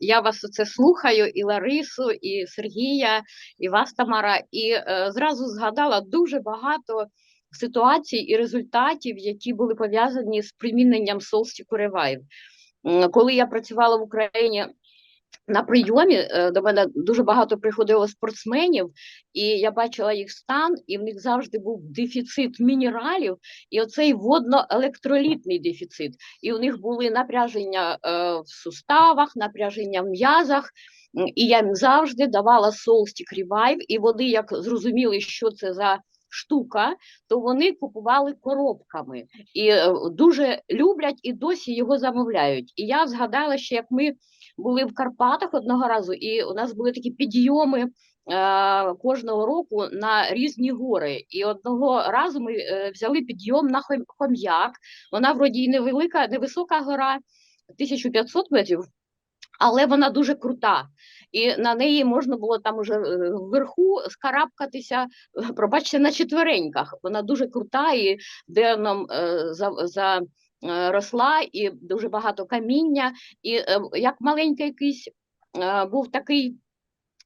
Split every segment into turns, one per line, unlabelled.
Я вас це слухаю, і Ларису, і Сергія, і вас, Тамара, і е, зразу згадала дуже багато ситуацій і результатів, які були пов'язані з приміненням Солстіку Ревайв. Коли я працювала в Україні на прийомі, е, до мене дуже багато приходило спортсменів, і я бачила їх стан, і в них завжди був дефіцит мінералів, і оцей водно-електролітний дефіцит. І у них були напряження е, в суставах, напряження в м'язах. І я їм завжди давала Solstick Revive, і вони, як зрозуміли, що це за штука, то вони купували коробками і е, дуже люблять і досі його замовляють. І я згадала, що як ми були в Карпатах одного разу, і у нас були такі підйоми е, кожного року на різні гори. І одного разу ми е, взяли підйом на Хом'як. Вона вроді і невелика, невисока гора, 1500 метрів. Але вона дуже крута, і на неї можна було там уже е, вверху скарабкатися, пробачте, на четвереньках. Вона дуже крута і дерном е, за, за е, росла, і дуже багато каміння. І як маленький якийсь був такий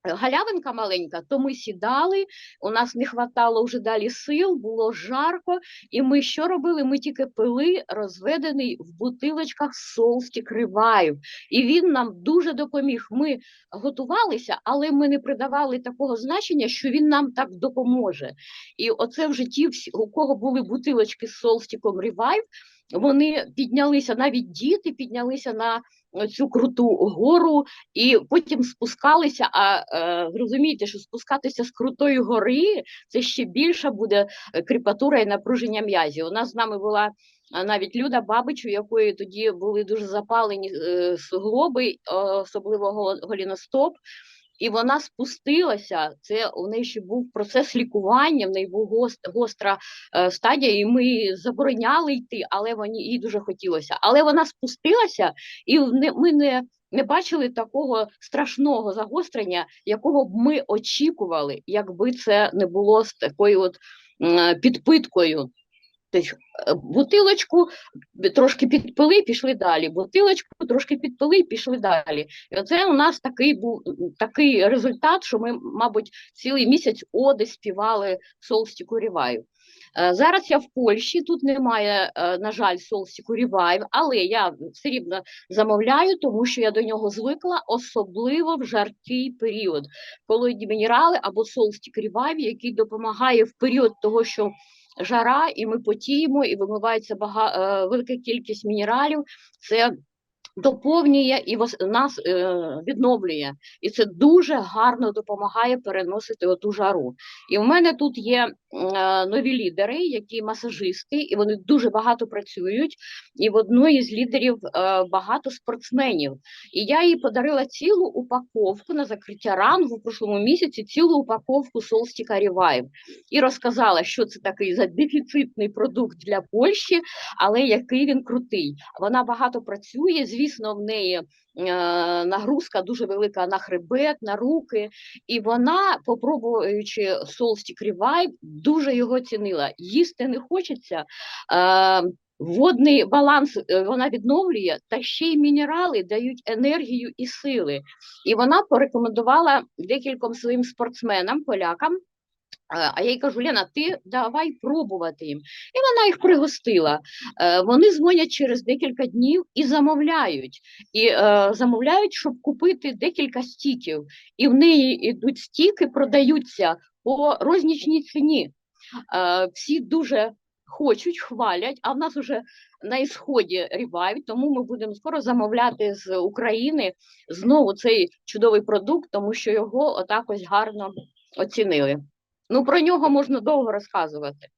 галявинка маленька, то ми сідали, у нас не хватало вже далі сил, було жарко, і ми що робили? Ми тільки пили розведений в бутилочках Солстік Revive. І він нам дуже допоміг. Ми готувалися, але ми не придавали такого значення, що він нам так допоможе. І оце в житті, у кого були бутилочки з Солстіком Revive, вони піднялися, навіть діти піднялися на цю круту гору і потім спускалися. А е, що спускатися з крутої гори це ще більша буде е, кріпатура і напруження м'язів. У нас з нами була навіть Люда Бабич, у якої тоді були дуже запалені е, суглоби, е, особливо голіностоп. І вона спустилася. Це у неї ще був процес лікування, в неї був гост, гостра е, стадія, і ми забороняли йти, але вони їй дуже хотілося. Але вона спустилася, і ми не, не бачили такого страшного загострення, якого б ми очікували, якби це не було з такою от м, підпиткою. Тобто, е, бутилочку трошки підпили, пішли далі. Бутилочку трошки підпили, пішли далі. І оце у нас такий був такий результат, що ми, мабуть, цілий місяць оди співали Солстіку Ріваю. Е, Зараз я в Польщі, тут немає, е, на жаль, Солстіку Рівайв, але я все рівно замовляю, тому що я до нього звикла, особливо в жаркий період. Колоїдні мінерали або Солстік Рівайв, який допомагає в період того, що жара, і ми потіємо, і вимивається бага, е, велика кількість мінералів. Це доповнює і нас е, відновлює. І це дуже гарно допомагає переносити оту жару. І в мене тут є е, нові лідери, які масажисти, і вони дуже багато працюють. І в одної з лідерів е, багато спортсменів. І я їй подарила цілу упаковку на закриття рангу в прошлому місяці, цілу упаковку Солстіка Revive. І розказала, що це такий за дефіцитний продукт для Польщі, але який він крутий. Вона багато працює, звісно, в неї е, нагрузка дуже велика на хребет, на руки, і вона, попробуючи Solstick Revive, дуже його цінила. Їсти не хочеться. Е, Водний баланс е, вона відновлює, та ще й мінерали дають енергію і сили. І вона порекомендувала декільком своїм спортсменам, полякам, А я їй кажу, Лена, ти давай пробувати їм. І вона їх пригостила. Е, Вони дзвонять через декілька днів і замовляють. І е, замовляють, щоб купити декілька стіків. І в неї йдуть стіки, продаються по рознічній ціні. Е, Всі дуже хочуть, хвалять, а в нас вже на ісході ревайв, тому ми будемо скоро замовляти з України знову цей чудовий продукт, тому що його отак ось гарно оцінили. Ну, про нього можна довго розказувати.